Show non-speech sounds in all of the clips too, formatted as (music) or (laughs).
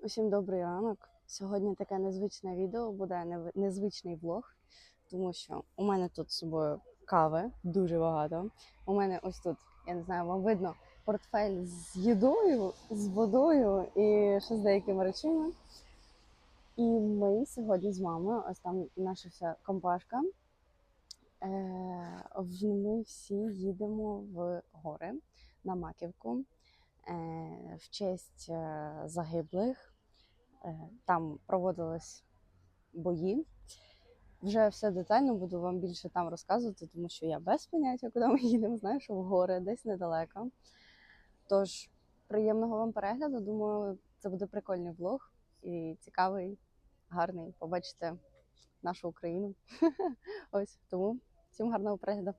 Усім добрий ранок. Сьогодні таке незвичне відео, буде незвичний влог, тому що у мене тут з собою кави дуже багато. У мене ось тут, я не знаю, вам видно портфель з їдою, з водою і ще з деякими речами. І ми сьогодні з мамою, ось там наша вся компашка. Е, ми всі їдемо в гори на Маківку в честь е, загиблих. Е, Там проводились бої. Вже все детально буду вам більше там розказувати, тому що я без поняття, куди ми їдемо, знаю, що в гори, десь недалеко. Тож, приємного вам перегляду. Думаю, це буде прикольний влог і цікавий, гарний. Побачите нашу Україну. (laughs) Ось тому всім гарного перегляду.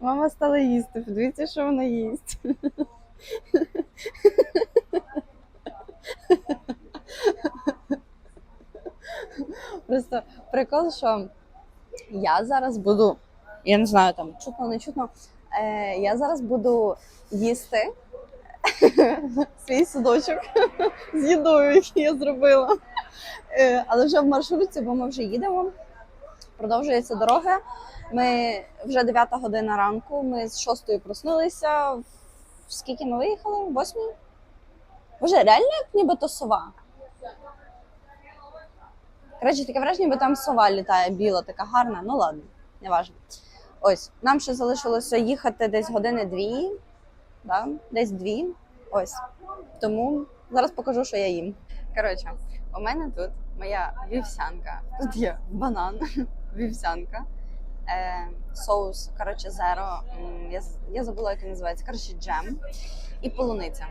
Мама стала їсти. Подивіться, що вона їсть. Просто прикол, що я зараз буду, я не знаю, там чутно, не чутно. Е, я зараз буду їсти свій судочок з їдою, який я зробила. Е, але вже в маршрутці, бо ми вже їдемо. Продовжується дорога. Ми вже 9 година ранку. Ми з 6 проснулися. Скільки ми виїхали? Восьмій? Боже, реально як нібито сова. Коротше, таке враження, ніби там сова літає біла, така гарна. Ну ладно, не важливо. Ось, нам ще залишилося їхати десь години дві. Да? Десь дві. Ось. Тому зараз покажу, що я їм. Коротше, у мене тут моя вівсянка. Тут є банан, вівсянка, е, соус, коротше, зеро. Я, я забула, як він називається. Коротше, джем і полуниця.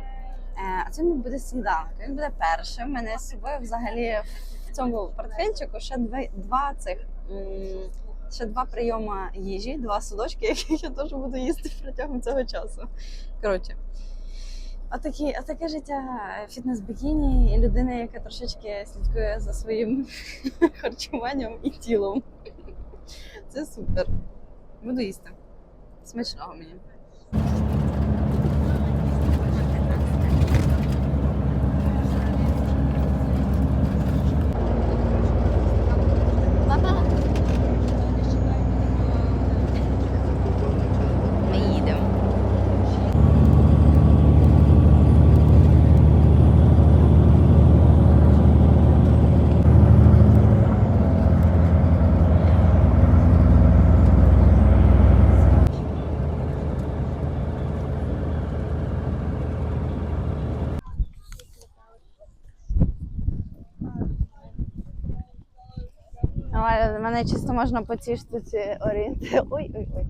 Е, а це буде сніданок. Він буде першим. Мене з собою взагалі в цьому портфельчику ще два, два цих. Ще два прийоми їжі, два судочки, (laughs) які я теж буду їсти протягом цього часу. Коротше, Отакі, отаке життя фітнес-бікіні і людини, яка трошечки слідкує за своїм (laughs) харчуванням і тілом. Це супер. Буду їсти. Смачного мені. Мене чисто можна потішити ці орієнти. Ой, ой, ой.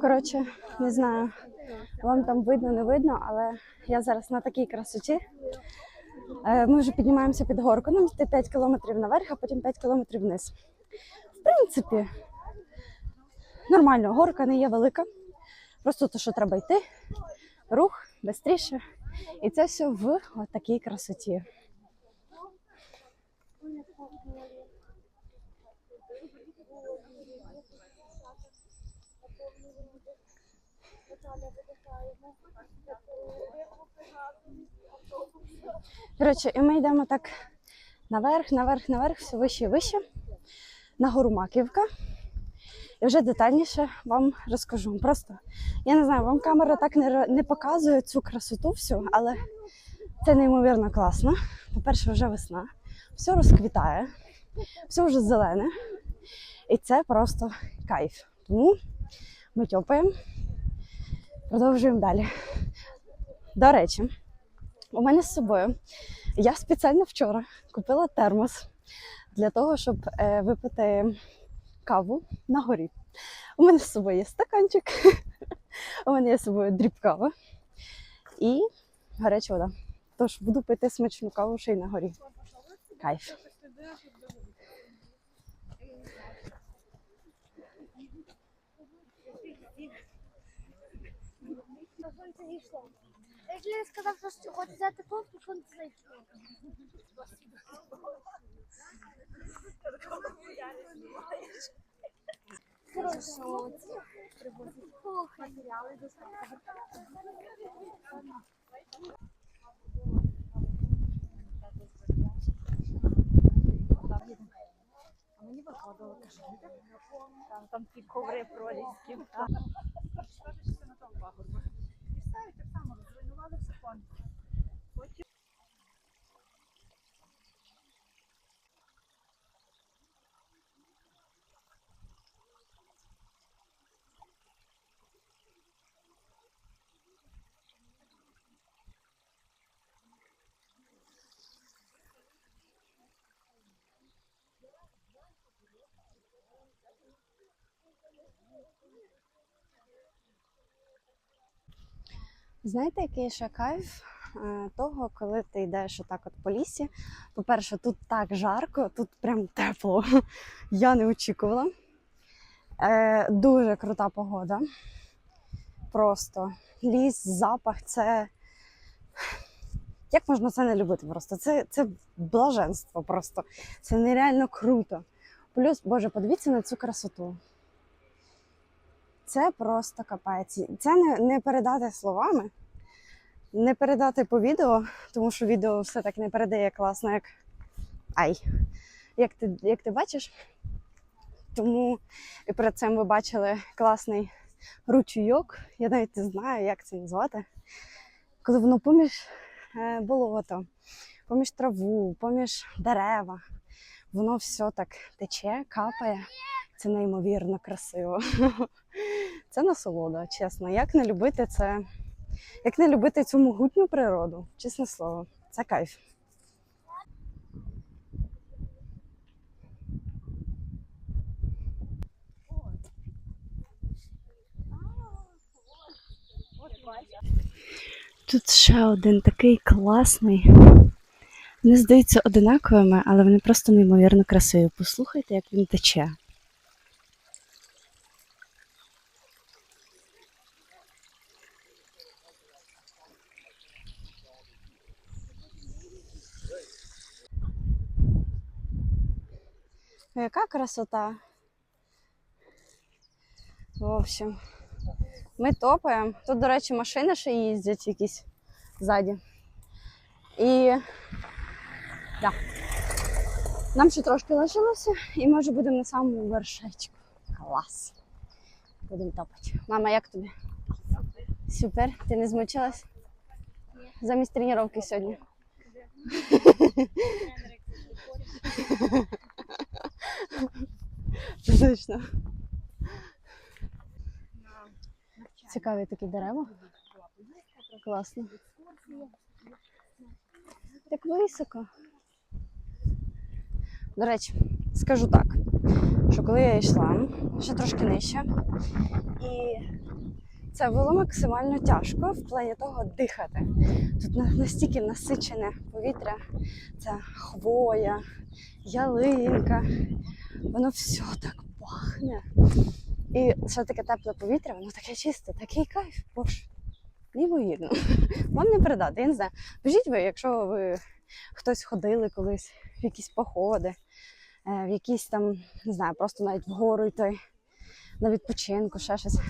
Коротше, не знаю, вам там видно, не видно, але я зараз на такій красоті. Е, Ми вже піднімаємося під горку. Нам йти 5 кілометрів наверх, а потім 5 кілометрів вниз. В принципі, нормально, горка не є велика. Просто то, що треба йти, рух швидше. І це все в такій красоті. Коротше, і ми йдемо так наверх, наверх, наверх, все вище і вище, на гору Маківка. І вже детальніше вам розкажу. Просто я не знаю, вам камера так не, не показує цю красоту всю, але це неймовірно класно. По-перше, вже весна, все розквітає, все вже зелене. І це просто кайф. Тому ми тьопаємо, продовжуємо далі. До речі, у мене з собою я спеціально вчора купила термос для того, щоб е, випити каву на горі. У мене з собою є стаканчик, (laughs) у мене є з собою дрібкава і гаряча вода. Тож буду пити смачну каву ще й на горі. Кайф. Сонце зійшло. Ліна сказав, що хоче взяти. Коротше, привозить матеріали до А мені. Там, там ті коври проліські. Скажешся на тому пагорбі. І так само зруйнували все повністю. Потім Знаєте, який ще кайф е, того, коли ти йдеш отак от по лісі. По-перше, тут так жарко, тут прям тепло. (laughs) Я не очікувала. Е, дуже крута погода. Просто ліс, запах це. Як можна це не любити? Просто це, це блаженство просто. Це нереально круто. Плюс, Боже, подивіться на цю красоту. Це просто капець. Це не, не передати словами, не передати по відео, тому що відео все так не передає класно, як ай. Як ти, як ти бачиш. Тому і перед цим ви бачили класний ручійок. Я навіть не знаю, як це назвати. Коли воно поміж е, болото, поміж траву, поміж дерева, воно все так тече, капає. Це неймовірно красиво. (laughs) Це насолода, чесно. Як не любити це, як не любити цю могутню природу, чесне слово, це кайф. Тут ще один такий класний. Вони здаються одинаковими, але вони просто неймовірно красиві. Послухайте, як він тече. Яка красота. В общем, ми топаємо. Тут, до речі, машини ще їздять якісь ззаді. І да. нам ще трошки лишилося, і ми вже будемо на самому вершечку. Клас. Будемо топати. Мама, як тобі? Супер. Ти не змучилась? Замість тренування сьогодні. Точно. Цікаві такі дерева. Класно. Так високо. До речі, скажу так, що коли я йшла ще трошки нижче, і це було максимально тяжко в плані того дихати. Тут настільки насичене повітря, це хвоя, ялинка, воно все так пахне. І ще таке тепле повітря, воно таке чисте, такий кайф, боже. Неймовірно. (laughs) Вам не передати, я не знаю. Пишіть ви, якщо ви хтось ходили колись в якісь походи, в якісь там, не знаю, просто навіть вгору йти на відпочинку, ще щось.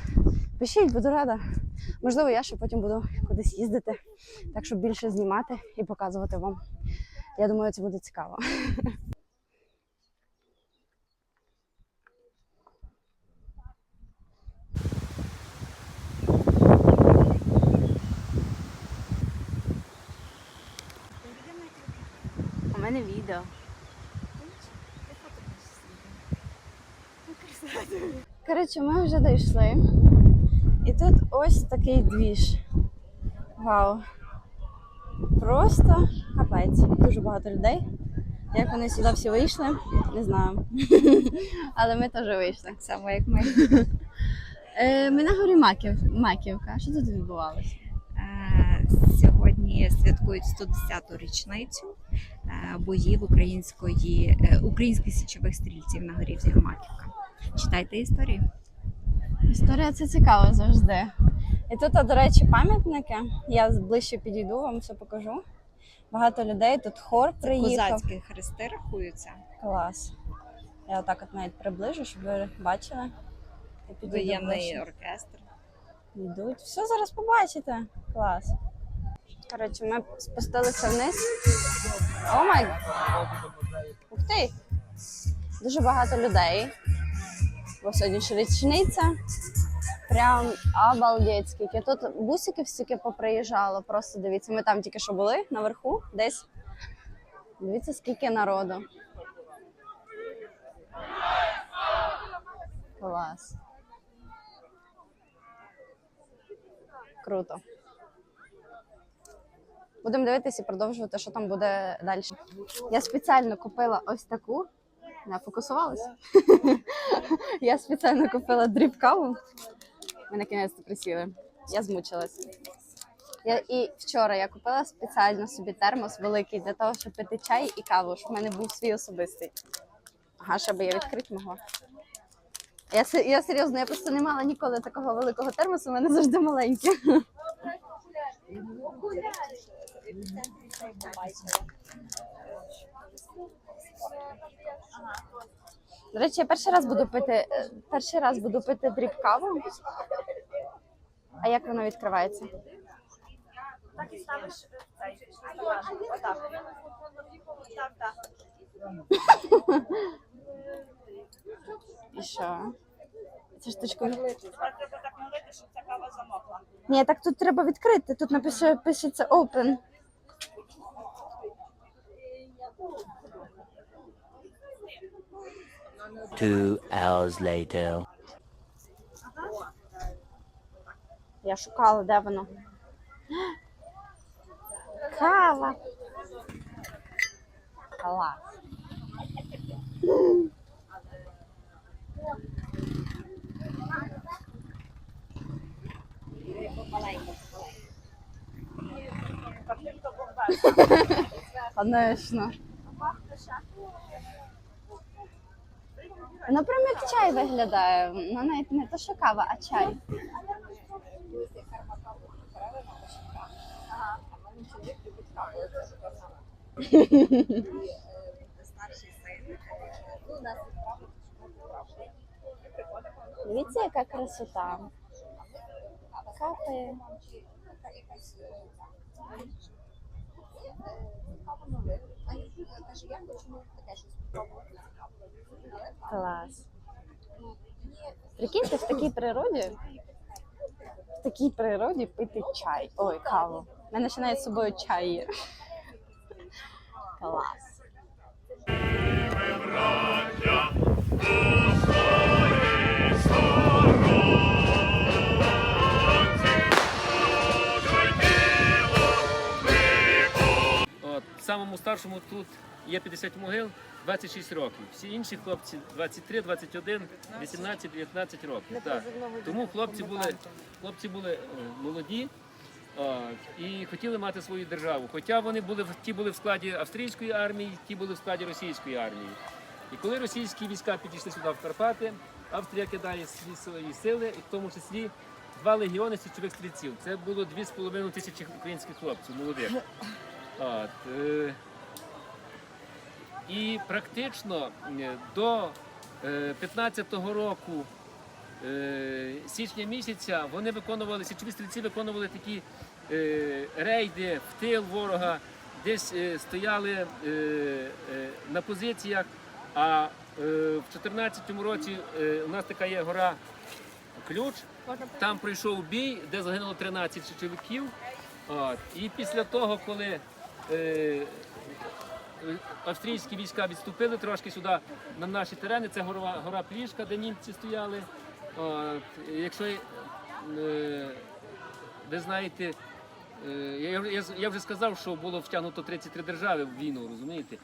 Пишіть, буду рада. Можливо, я ще потім буду кудись їздити, так щоб більше знімати і показувати вам. Я думаю, це буде цікаво. У мене відео. Коротше, ми вже дійшли. І тут ось такий двіж. Вау. Просто капець. Дуже багато людей. Як вони сюди всі вийшли, не знаю. (laughs) Але ми теж вийшли. так само як ми. Е, ми на горі Маків, Маківка. Що тут відбувалося? Е, Сьогодні святкують 110-ту річницю е, боїв української українських січових стрільців на горі Взірмаківка. Читайте історію. Історія це цікаво завжди. І тут, а, до речі, пам'ятники. Я ближче підійду, вам все покажу. Багато людей, тут хор приїхав. Козацькі хрести рахуються. Клас. Я отак от навіть приближу, щоб ви бачили. Воєнний оркестр. Йдуть. Все зараз побачите. Клас. Коротше, ми спустилися вниз. О май. Ух ти! Дуже багато людей. Бо сьогодні ж річниця. Прям обалдеть скільки. Тут бусики всіки поприїжджало. Просто дивіться, ми там тільки що були наверху, десь. Дивіться, скільки народу. Клас. Круто. Будемо дивитися і продовжувати, що там буде далі. Я спеціально купила ось таку. Не фокусувалась. (laughs) Я спеціально купила дріб каву. Ми на кінець присіли. Я змучилась. Я, і вчора я купила спеціально собі термос великий для того, щоб пити чай і каву, щоб в мене був свій особистий. Ага, щоб я відкрити могла. Я, я серйозно, я просто не мала ніколи такого великого термосу, у мене завжди маленький. До речі, я перший раз буду пити, е, перший раз буду пити дріб каву. А як воно відкривається? Так і ставиш цей. Отак. Так, так. (laughs) І що? Ця штучка. Тепер треба так налити, щоб ця кава замокла. Ні, так тут треба відкрити. Тут напише, пишеться open. Two hours later. Я шукала, де воно. Кава. Клас. Конечно. Воно прям як чай виглядає. Воно навіть не то, що кава, а чай. Дивіться, яка красота. Капає. Клас. Прикиньте, в такій природі, в такій природі пити чай. Ой, каву. У мене ще навіть з собою чай є. Клас. От, самому старшому тут є 50 могил, 26 років. Всі інші хлопці 23, 21, 18, 19 років. Так. Тому хлопці були, хлопці були е, молоді і хотіли мати свою державу. Хоча вони були ті були в складі австрійської армії, ті були в складі російської армії. І коли російські війська підійшли сюди в Карпати, Австрія кидає свої свої сили, і в тому числі два легіони січових стрільців. Це було 2,5 тисячі українських хлопців, молодих. (laughs) От, е, і практично е, до е, 15-го року е, січня місяця вони виконували, січові стрільці виконували такі е, рейди в тил ворога, десь е, стояли е, е, на позиціях. А е, в 14-му році е, у нас така є гора Ключ. Там пройшов бій, де загинуло 13 січовиків. От. І після того, коли е, австрійські війська відступили трошки сюди на наші терени, це гора, гора Плішка, де німці стояли. От. Якщо е, ви знаєте, е, я, я, вже сказав, що було втягнуто 33 держави в війну, розумієте?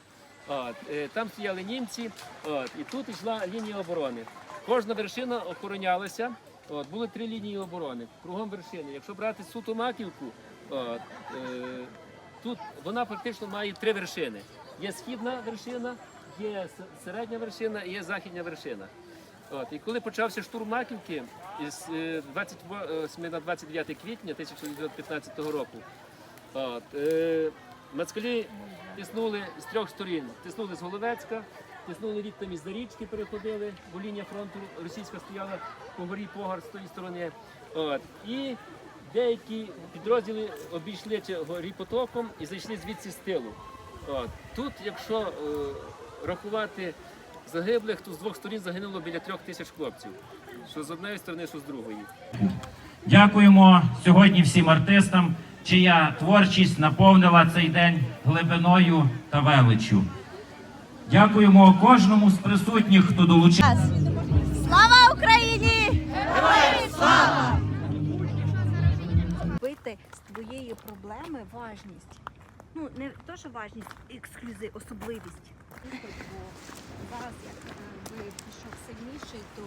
От, е, там стояли німці, от, і тут йшла лінія оборони. Кожна вершина охоронялася. От, були три лінії оборони кругом вершини. Якщо брати суто маківку, от, е, тут вона фактично має три вершини. Є східна вершина, є середня вершина і є західня вершина. От, і коли почався штурм Маківки із е, 28 на 29 квітня 1915 року, от, е, москалі тиснули з трьох сторін. Тиснули з Головецька, тиснули від там із річки, переходили, бо лінія фронту російська стояла по горі Погар з тої сторони. От, і деякі підрозділи обійшли горі потоком і зайшли звідси з тилу. От. Тут, якщо е, рахувати загиблих, то з двох сторін загинуло біля трьох тисяч хлопців. Що з однієї сторони, що з другої. Дякуємо сьогодні всім артистам, чия творчість наповнила цей день глибиною та величчю. Дякуємо кожному з присутніх, хто долучився. Слава Україні! робити з твоєї проблеми важність. Ну, не то, що важність, ексклюзив, особливість. Бо зараз, як е, пішов сильніший, то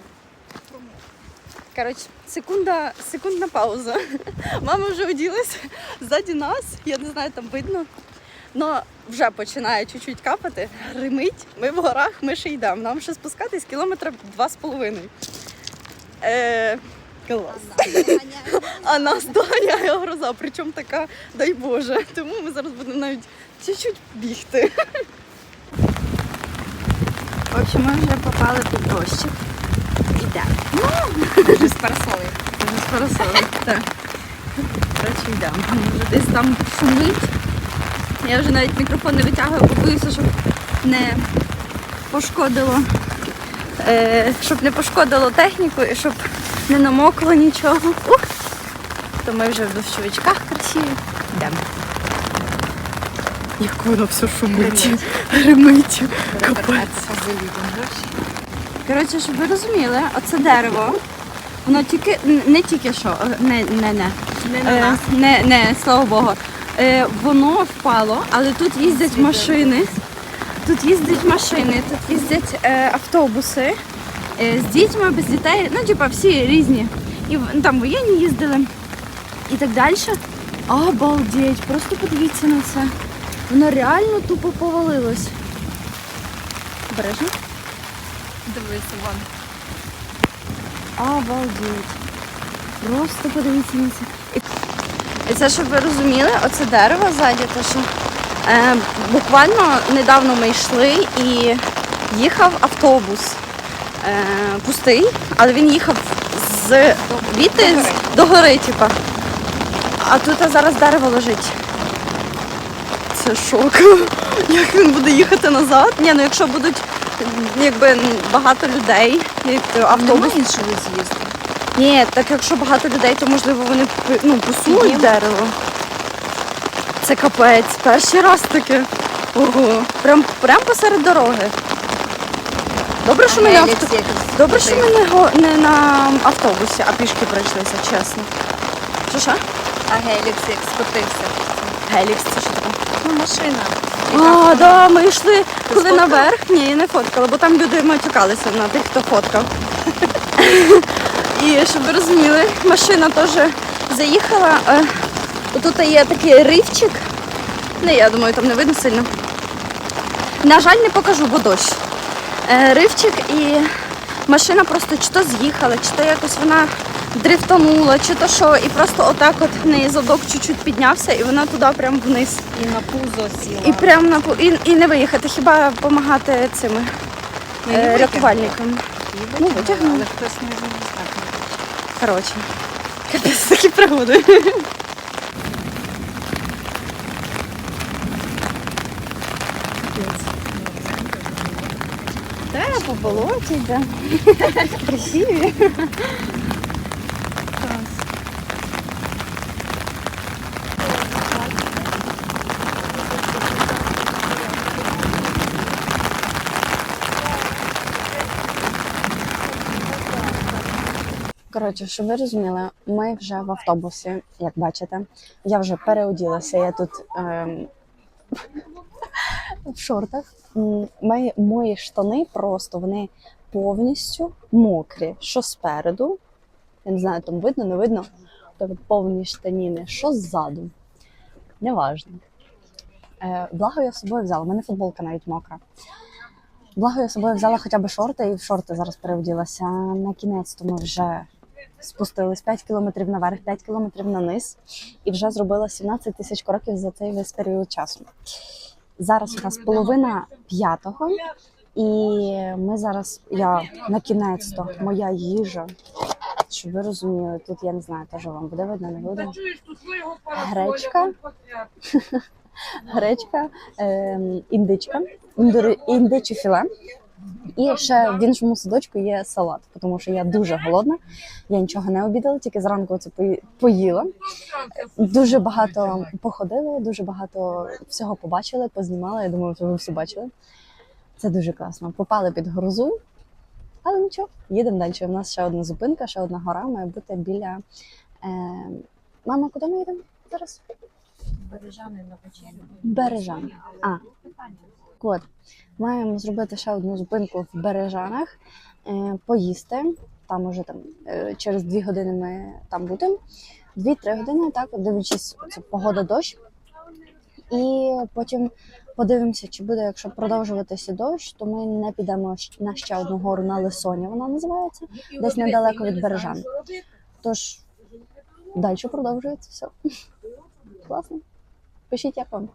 промов. Коротше, секунда, секундна пауза. (laughs) Мама вже оділась ззаді нас, я не знаю, там видно. Но вже починає чуть-чуть капати, гримить. Ми в горах, ми ще йдемо. Нам ще спускатись кілометра два з половиною. Е, клас. А нас доганяє гроза, причому така, дай Боже. Тому ми зараз будемо навіть чуть-чуть бігти. В общем, ми вже попали під дощик. Ідемо. Вже з парасолею. Вже з парасолем, так. Коротше, йдемо. Вже Десь там шумить. Я вже навіть мікрофон не витягую, бо боюся, щоб не пошкодило. Е, щоб не пошкодило техніку і щоб не намокло нічого. Ух! То ми вже в дощовичках красиві. Йдемо. Як воно все шумить, гримить. Капець. Коротше, щоб ви розуміли, оце дерево, воно тільки не тільки що, е, не, не, не. Е, не, не, слава Богу. Е, воно впало, але тут їздять машини. Тут їздять машини, тут їздять автобуси з дітьми, без дітей. Ну, типа, всі різні. І ну, там воєнні їздили і так далі. Обалдеть, просто подивіться на це. Воно реально тупо повалилось. Бережно. Дивися, вон. Обалдеть. Просто подивіться на це. І- це, щоб ви розуміли, оце дерево ззаді, то що е, буквально недавно ми йшли і їхав автобус е, пустий, але він їхав з віти до гори, типа. А тут зараз дерево лежить. Це шок. (laughs) Як він буде їхати назад? Ні, ну якщо будуть якби багато людей, автобус. іншого з'їзду. Ні, так якщо багато людей, то можливо вони ну, посунуть дерево. Це капець. Перший раз таке. Ого. Прям, прям посеред дороги. Добре, що ми не авто... Добре, що ми не, го- не на автобусі, а пішки пройшлися, чесно. Що що? А Гелікс як скотився. Гелікс, це що таке? Ну, машина. А, да, ми йшли коли наверх. Ні, я не фоткала, бо там люди матюкалися на тих, хто фоткав. І щоб ви розуміли, машина теж заїхала. Е, Тут є такий ривчик. Не, я думаю, там не видно сильно. На жаль, не покажу, бо дощ. Е, Ривчик і машина просто чи то з'їхала, чи то якось вона дрифтанула, чи то що, і просто отак от в неї задок чуть-чуть піднявся, і вона туди прямо вниз. І на пузо сіла. І прямо на пу- і, і не виїхати, хіба допомагати цими е, рятувальникам. Ну, витягнули. Але хтось не знає. Коротше, капець такі пригоди. Так, по болоті йде. Красиві. Коротше, щоб ви розуміли, ми вже в автобусі, як бачите. Я вже переоділася, я тут ем, в шортах. Мої, мої штани просто вони повністю мокрі. Що спереду, я не знаю, там видно, не видно. Тобто повні штаніни, що ззаду. Неважно. Е, благо я з собою взяла, у мене футболка навіть мокра. Благо я з собою взяла хоча б шорти, і в шорти зараз перевділася. На кінець то ми вже спустились 5 кілометрів наверх, 5 кілометрів на низ, і вже зробила 17 тисяч кроків за цей весь період часу. Зараз у нас половина п'ятого, і ми зараз, я на кінець то моя їжа. Щоб ви розуміли, тут я не знаю, теж вам буде видно, не буде. Гречка, (laughs) гречка, ем, індичка, індиче філе. І ще в іншому садочку є салат, тому що я дуже голодна. Я нічого не обідала, тільки зранку це пої- поїла. Дуже багато походили, дуже багато всього побачили, познімали. Я думаю, що ви все бачили. Це дуже класно. Попали під грозу, але нічого, їдемо далі. У нас ще одна зупинка, ще одна гора має бути біля. Е... Мама, куди ми їдемо зараз? Бережани на вечерю. Бережани. А. От. Маємо зробити ще одну зупинку в Бережанах, е, поїсти. Там уже там е, через дві години ми там будемо. Дві-три години, так, дивлячись, це погода дощ. І потім подивимося, чи буде, якщо продовжуватися дощ, то ми не підемо на ще одну гору на Лисоня, вона називається, десь недалеко від Бережан. Тож далі продовжується все. (laughs) Класно. Пишіть, як вам.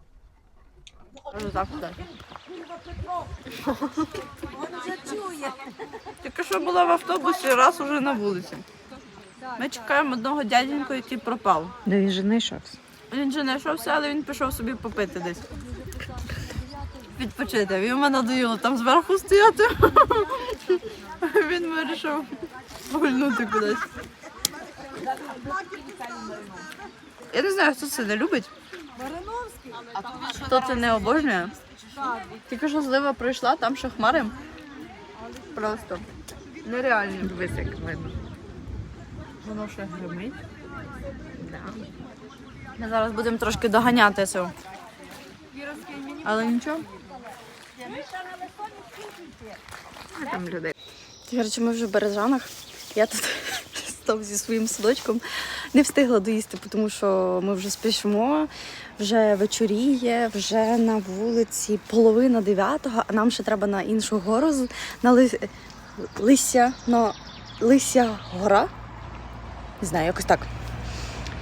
Тільки що була в автобусі, раз уже на вулиці. Ми чекаємо одного дяденьку, який пропав. Де він же знайшовся? Він же знайшовся, але він пішов собі попити десь. Відпочити. Йому надоїло там зверху стояти. (laughs) Він вирішив гульнути кудись. Я не знаю, хто це не любить. Хто це не обожнює. Тільки що злива пройшла, там ще хмари. Просто нереальні. Висик видно. Воно ще гримить. Ми зараз будемо трошки доганяти цього. Але нічого. Там людей. Коротше, ми вже в Бережанах. Я тут став зі своїм садочком. Не встигла доїсти, тому що ми вже спішимо, вже вечоріє, вже на вулиці половина дев'ятого, а нам ще треба на іншу гору на Ли... Лися, на Лися гора. Не знаю, якось так.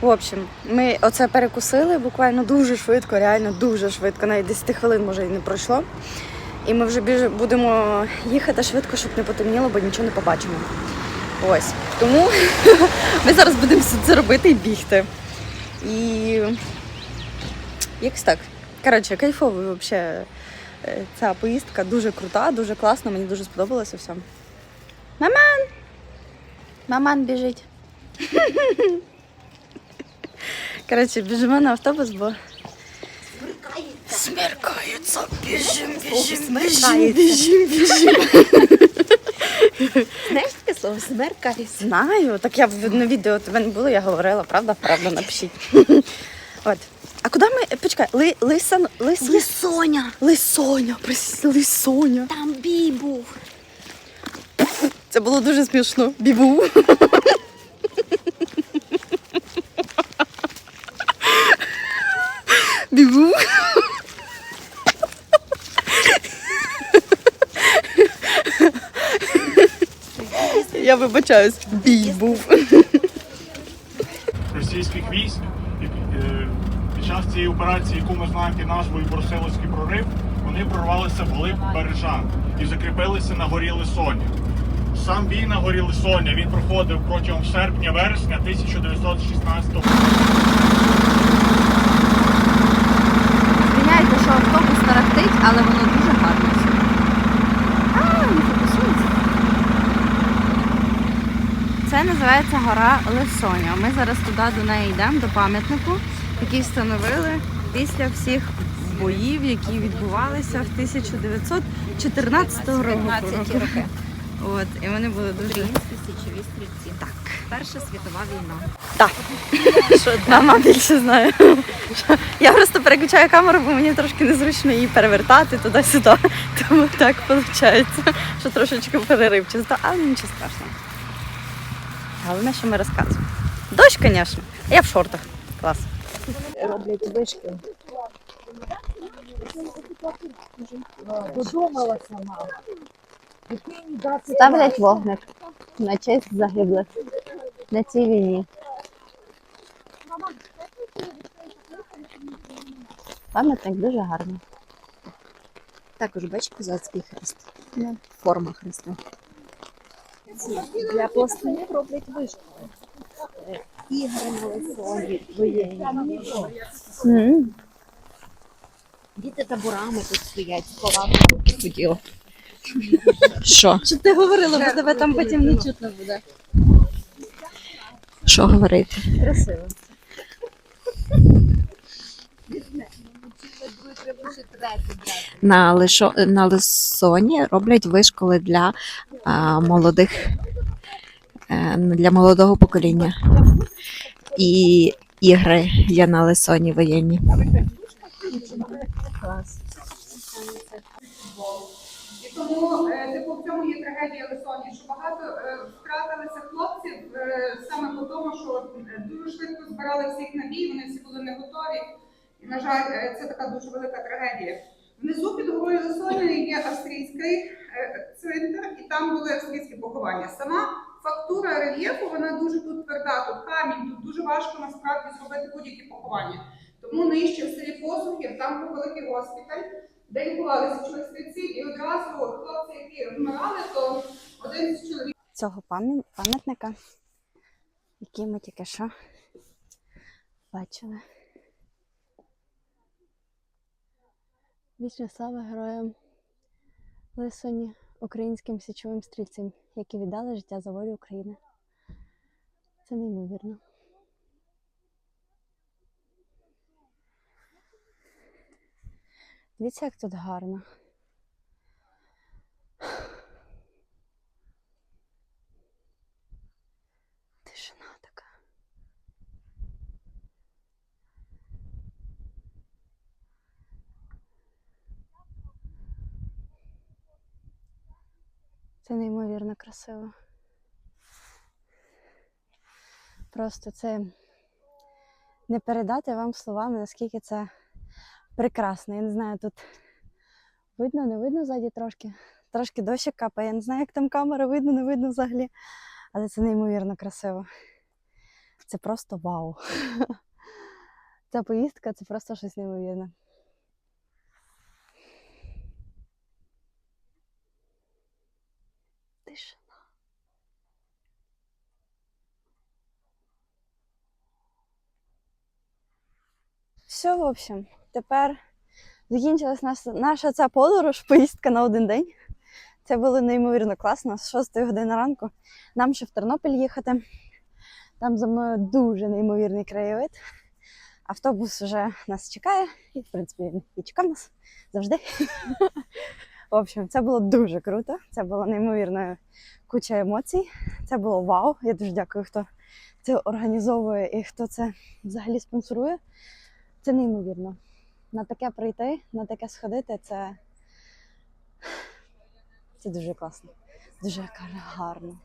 В общем, ми оце перекусили буквально дуже швидко, реально дуже швидко, навіть 10 хвилин може і не пройшло. І ми вже будемо їхати швидко, щоб не потемніло, бо нічого не побачимо. Ось. Тому (laughs) ми зараз будемо все це робити і бігти. І якось так. Коротше, кайфово взагалі. Ця поїздка дуже крута, дуже класна, мені дуже сподобалося все. Маман! Маман біжить. (laughs) Коротше, біжимо на автобус, бо смеркається. Біжим, біжим, біжим, біжим, біжим. Знаєш слово смеркається? Знаю, так я в- на відео тебе не було, я говорила, правда, правда, напишіть. (laughs) От. А куди ми. Почекай, ли, лисан, лис, Лисоня, лисоня, прости, лисоня. там бій був. Це було дуже смішно. Бібу. (laughs) Бібу. Я вибачаюсь, бій був. російських військ. Е, Під час цієї операції, яку ми знаємо під назвою Борселовський прорив, вони прорвалися в глиб Бережан і закріпилися на горі Лисоня. Сам бій на горі Лисоня він проходив протягом серпня-вересня 1916 року. Звиняйте, що автобус тарахтить, але воно дуже гарно. А, не фокусується. Це називається гора Лисоня. Ми зараз туди до неї йдемо, до пам'ятнику, який встановили після всіх боїв, які відбувалися в 1914 року. роки. От, і вони були дуже Українські січові стрільці. Так. Перша світова війна. Так. (laughs) Мама більше знає. Я просто переключаю камеру, бо мені трошки незручно її перевертати туди-сюди. (laughs) Тому так виходить, що трошечки переривчасто, але нічого страшного. Головне, що ми розказуємо. Дощ, звісно. Я в шортах. Клас. Роблять вишки. Подумалася мама. Дитині дати Ставлять вогник на честь загиблих на цій війні. Пам'ятник дуже гарний. Також бач козацький хрест. Форма хреста. Для пластунів роблять вишку. Е, Ігри на лисові, воєнні. Діти таборами тут стоять, сховати хотіло. Що? Що ти говорила, бо тебе там потім не чутно буде. Що говорити? Красиво. на лишо на лисоні роблять вишколи для молодих е, для молодого покоління. І ігри є на лисоні воєнні. І тому е, типу, в цьому є трагедія Лисоні, що багато е, втратилися хлопців саме по тому, що дуже швидко збирали всіх на бій, вони всі були не готові. І, на жаль, це така дуже велика трагедія. Внизу під горою Лисоні є австрійський е, цвинтар, і там були австрійські поховання. Сама фактура рельєфу, вона дуже тут тверда, тут камінь, тут дуже важко насправді зробити будь-які поховання. Тому нижче в селі Посухів, там був великий госпіталь, де лікувалися чоловіці, і одразу хлопці, які вмирали, то один з чоловіків. Цього пам'ятника, який ми тільки що бачили. Вічна слава героям Лисоні, українським січовим стрільцям, які віддали життя за волю України. Це неймовірно. Дивіться, як тут гарно. Це неймовірно красиво. Просто це не передати вам словами, наскільки це прекрасно. Я не знаю, тут видно, не видно ззаді трошки. Трошки дощик капає. Я не знаю, як там камера видно, не видно взагалі. Але це неймовірно красиво. Це просто вау. (laughs) Ця поїздка це просто щось неймовірне. Все, в общем, тепер закінчилась наша, наша ця подорож, поїздка на один день. Це було неймовірно класно. З 6 години ранку нам ще в Тернопіль їхати. Там за мною дуже неймовірний краєвид. Автобус вже нас чекає, і, в принципі, він і чекав нас завжди. В общем, це було дуже круто. Це була неймовірна куча емоцій. Це було вау. Я дуже дякую, хто це організовує і хто це взагалі спонсорує. Це неймовірно. На таке прийти, на таке сходити, це, це дуже класно. Дуже гарно.